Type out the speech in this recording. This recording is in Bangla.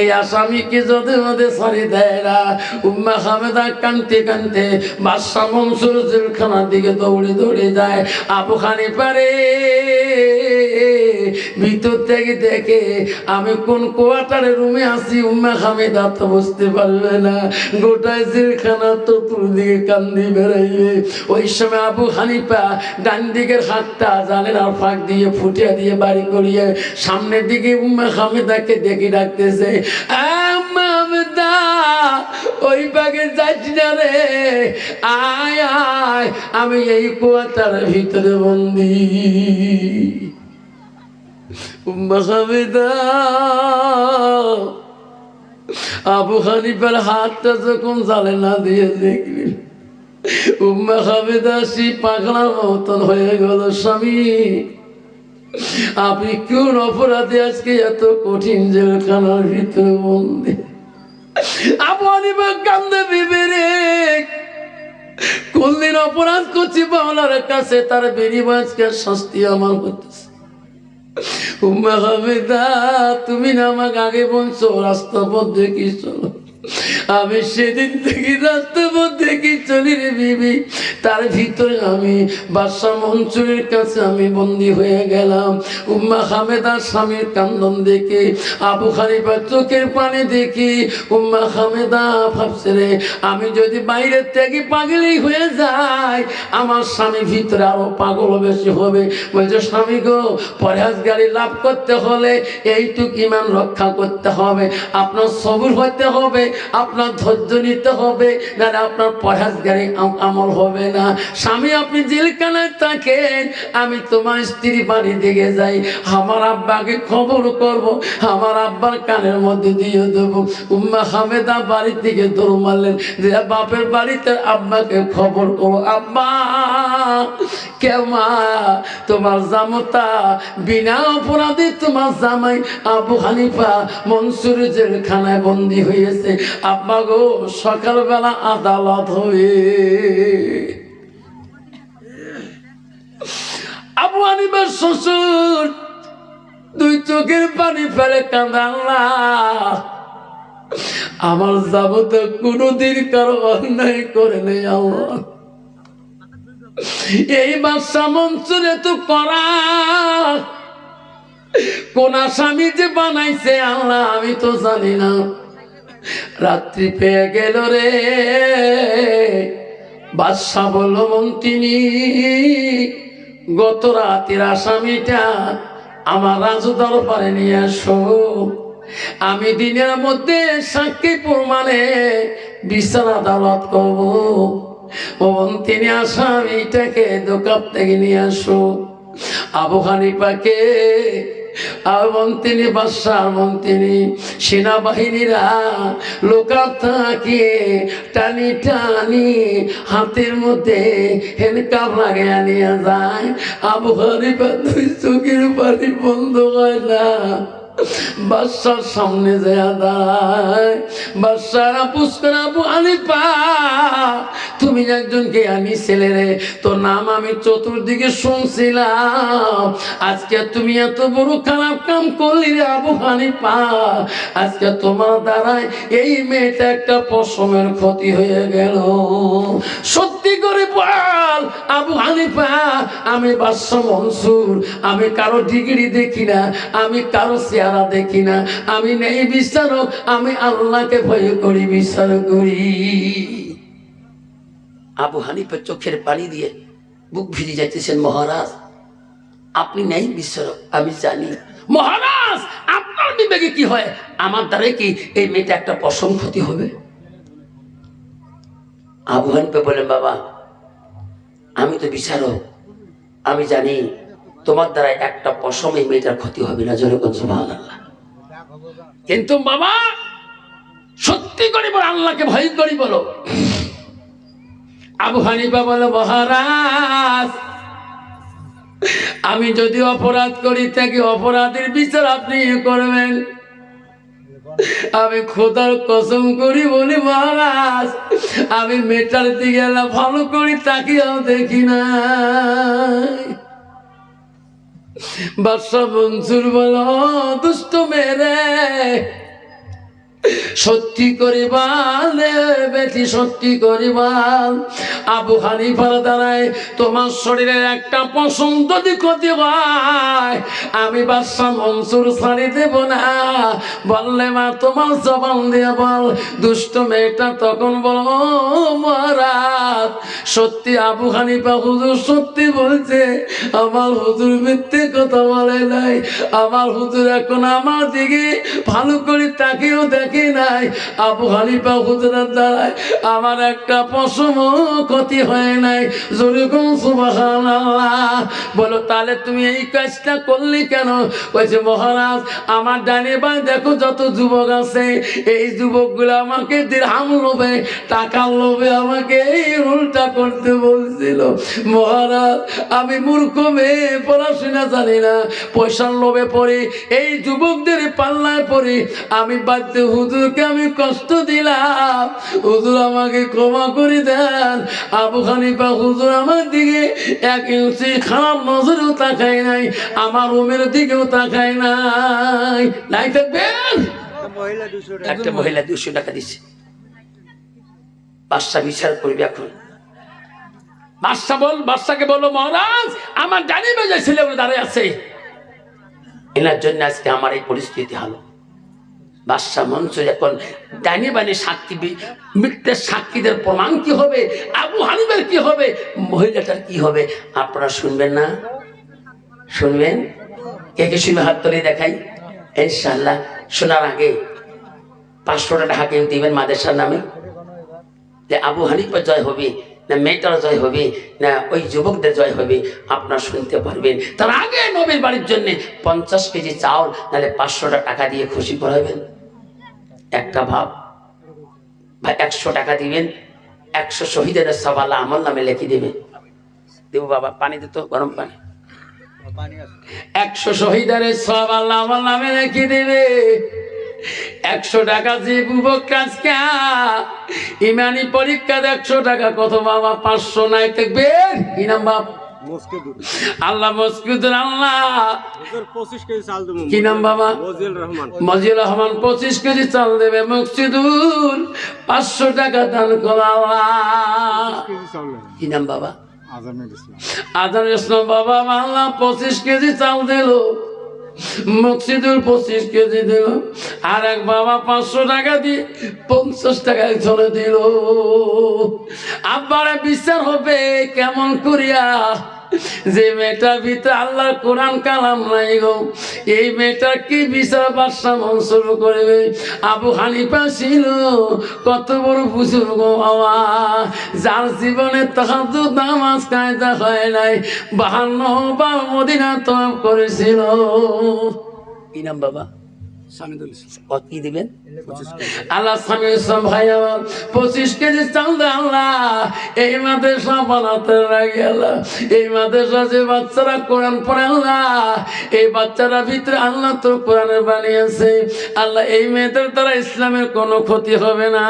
এই আসামিকে যদি মধ্যে সরি দেয় না? উম্মা হামেদা কানতে কানতে বাদশাহ মনসুর জেলখানার দিকে দৌড়ে দৌড়ে যায়। আবু খানি পারে ভিতর থেকে দেখে আমি কোন কোয়ার্টারে রুমে আছি, উম্মা হামেদা তো বুঝতে পারবে না। গোটায় জেলখানা তো দিকে কান্দি বেড়াইবে। ওই সময় আবু হানিফা ডান দিকের হাতটা জালের আর ফাঁক দিয়ে ফুটিয়া দিয়ে বাড়ি করিয়ে সামনের দিকে উম্মা হামেদাকে দেখে ডাকতেছে ওই বাগে যাচ্ছি না রে। আয় আয়, আমি এই কুয়াটার ভিতরে বন্দি। আবু হানিফার হাতটা যখন জালে না দিয়ে দেখলি, উম্মা হামেদা সে পাগলার মতন হয়ে গেল স্বামী। আপনি কোন অপরাধে আজকে এত কঠিন জেলখানার ভিতরে বন্দি? আবু কোনদিন অপরাধ করছি বাংলার কাছে, তার আজকে শাস্তি আমার হতেছে উম্মা হামিদা, তুমি না আমাকে আগে বলছো রাস্তা পথ দেখিস আমি সেদিন থেকে রাস্তা পথ বিবি, তার ভিতরে আমি বাদশাহ মনসুরের কাছে আমি বন্দি হয়ে গেলাম। উম্মা হামেদার স্বামীর কান্দন দেখে, আবু খালিফার চোখের পানি দেখি, উম্মা হামেদা ভাবছে রে আমি যদি বাইরের থেকে পাগলি হয়ে যাই, আমার স্বামী ভিতরে আরও পাগল বেশি হবে। বলছে, স্বামী গো, পরহেজগারি লাভ করতে হলে এইটুক ইমান রক্ষা করতে হবে। আপনার সবুর হতে হবে, আপনার ধৈর্য নিতে হবে না আপনার পরহেজগারি আম- আমল হবে না। স্বামী, আপনি জেলখানায় থাকেন, আমি তোমার স্ত্রী বাড়ি দিকে যাই। আমার আব্বাকে খবর করব, আমার আব্বার কানের মধ্যে দিয়ে দেবো। উম্মা হামেদা বাড়ি থেকে দৌড় মারলেন, যে বাপের বাড়িতে আব্বাকে খবর করো। আব্বা কেমা তোমার জামতা, বিনা অপরাধে তোমার জামাই আবু হানিফা মনসুর জেলখানায় বন্দি হয়েছে। আব্বা গো, সকালবেলা আদালত হয়ে আবু হানিফার শ্বশুর দুই চোখের পানি ফেলে কাঁদাল্লা আমার যাবত কোনোদিন কারও অন্যায় করে নেই আল্লাহ। এই বাদশা মনসুরে তো করা। কোন আসামি যে বানাইছে আল্লাহ, আমি তো জানি না। রাত্রি পেয়ে গেল রে। বাদশা বলল, মন্ত্রিনী, গত রাতের আসামিটা আমার রাজু দরবারে নিয়ে আসো আমি দিনের মধ্যে সাক্ষী প্রমাণে বিচার আদালত করব। ও তিনি আসামিটাকে দোকান থেকে নিয়ে আসো আবু হানিফাকে আর মন্ত্রী বাদশাহ মন্ত্রী সেনাবাহিনীরা লোকাল থাকে, টানি টানি হাতের মধ্যে হেনকাপ লাগিয়ে নিয়ে যায়। আবহাওয়ার চোখের পানি বন্ধ হয় না। বাদশার সামনে যায় দাঁড়ায়। বাদশারা পুষ্কর আবু হানিফা, তুমি একজনকে আমি ছেলে রে, তোর নাম আমি চতুর্দিকে শুনছিলাম। আজকে তুমি এত বড় খারাপ কাম করলি রে আবু হানিফা। আজকে তোমার দ্বারায় এই মেয়েটা একটা পশমের ক্ষতি হয়ে গেল। সত্যি করে আবু হানিফা, আমি মনসুর, আমি কারও ডিগ্রি দেখি না, আমি কারও চেহারা দেখি না, আমি নেই বিচারক, আমি আল্লাহকে ভয় করি, বিচার করি। আবু হানিফের চোখের পানি দিয়ে বুক ভিজে যাইতেছেন মহারাজ। আপনি নেই বিচারক, আমি জানি। মহারাজ, আপনার বিবেকে কি হয়? আমার দ্বারা কি এই মেয়েটা একটা পশম ক্ষতি হবে? আবু হানিফে বলেন বাবা আমি তো বিচারক। আমি জানি তোমার দ্বারা একটা পশম মেয়েটার ক্ষতি হবে না যেরকম সুবহানাল্লাহ। কিন্তু বাবা সত্যি করে বলো, আল্লাহকে ভয় করি বলো। আবু হানিফা বলে, মহারাজ, আমি যদি অপরাধ করি থাকি অপরাধের বিচার আপনি করবেন? আমি খোদার কসম করি বলি মহারাজ, আমি মেটার দিকে ভালো করি তাকিয়াও দেখি না বাদশাহ মনসুর বল, দুষ্ট মেরে সত্যি করিবাল বেটি, সত্যি করিবাল। আবু হানিফার দ্বারায় তোমার শরীরের একটা পশম যদি ক্ষতি আমি বাদশাহ মনসুর ছাড়ি দেব না। বললে, মা, তোমার জবান দিয়ে বল, দুষ্ট মেয়েটা তখন বল "ও মহারাজ সত্যি আবু হানিফা হুজুর সত্যি বলছে, আমার হুজুর মিথ্যে কথা বলে নাই। আমার হুজুর এখন আমার দিকে ভালো করে তাকেও দেখে নাই। আবু হানিফা হুজুরের দ্বারায় আমার একটা পশম ক্ষতি হয় নাই। যেরকম সুবাহান বলো, তাহলে তুমি এই কাজটা করলি কেন? বলছে মহারাজ, আমার ডানে বাই দেখো যত যুবক আছে, এই যুবকগুলো আমাকে দিরহাম লোভে, টাকার লোভে আমাকে এই রুলটা করতে বলছিল মহারাজ আমি মূর্খ মেয়ে পড়াশোনা জানি না। পয়সার লোভে পড়ে এই যুবকদের পাল্লায় পড়ে। আমি বাধ্য হুজুরকে আমি কষ্ট দিলাম। হুজুর আমাকে ক্ষমা করে দেন। আবু হানিফা হুজুর আমার দিকে এক ইঞ্চি খারাপ নজরেও তাকায় নাই আমার রুমের দিকেও তাকায় নাই। নাই থাকবেন একটা মহিলা দুশো টাকা। দিছে। বাদশা বিচার করবে এখন। বাদশা বল, বাদশাকে বলো, মহারাজ, আমার জানি যে ছেলেগুলো দাঁড়িয়ে আছে। এনার জন্য আজকে আমার এই পরিস্থিতি হলো। বাদশাহ মনসুর এখন ডাইনি বানি সাক্ষী মিথ্যের সাক্ষীদের প্রমাণ কি হবে? আবু হানিবের কি হবে? মহিলাটার কি হবে? আপনারা শুনবেন না? শুনবেন? কে কে শুনবে? হাত তুলে দেখাই। ইনশাল্লাহ শোনার আগে পাঁচশো টাকা কেউ দিবেন মাদেশার নামে। যে আবু হানিফা জয় হবে। না মেয়েটার জয় হবে না ওই যুবকদের জয় হবে আপনার শুনতে পারবেন। তার আগে নবীর বাড়ির জন্য পঞ্চাশ কেজি চাউল নাহলে পাঁচশোটা টাকা দিয়ে খুশি করাবেন একটা ভাব ভাই একশো টাকা দিবেন একশো শহীদের সবাল্লা আমল নামে লিখে দেবে দেবো বাবা পানি দিত গরম পানি। একশো শহীদের সব আল্লাহ আমার নামে রেখে দেবে। একশো টাকা যে বুবক ইমানি পরীক্ষা একশো টাকা কত বাবা পাঁচশো নাই থাকবে? কি নাম বাপ? আল্লাহ আল্লাহ। হুজুর 25 কেজি চাল দেবো। কি নাম বাবা? রহমান। মজিউর রহমান পঁচিশ কেজি চাল দেবে পাঁচশো টাকা দান করা কি নাম বাবা? ইসলাম বাবা আল্লাহ পঁচিশ কেজি চাল দিল। মকসিদুল পঁচিশ কেজি দিল, আর এক বাবা পাঁচশো টাকা দিয়ে পঞ্চাশ টাকায় চলে দিল। আব্বারে বিচার হবে কেমন করিয়া যে মেয়েটার ভিতরে আল্লাহর কোরআন কালাম নাই গো, এই মেয়েটার কি বিচার বাদশা মনসুর করবে? আবু হানিফা ছিল কত বড় বুজুর্গ বাবা। যার জীবনে তাহাদু নামাজ কায়দা হয় নাই, বাহান্ন বার মদিনা তম করেছিল। কি নাম বাবা? কি দিবেন? আল্লাহ স্বামী ভাই আমার পঁচিশ কেজি চাল আল্লাহ। এই মাদ্রাসা বানাতে লাগে আল্লাহ এই মাদ্রাসা যে বাচ্চারা কোরআন পড়ে আল্লাহ এই বাচ্চারা ভিতরে আল্লাহ তো কোরআনের বানিয়েছে আল্লাহ এই মেয়েদের দ্বারা ইসলামের কোনো ক্ষতি হবে না।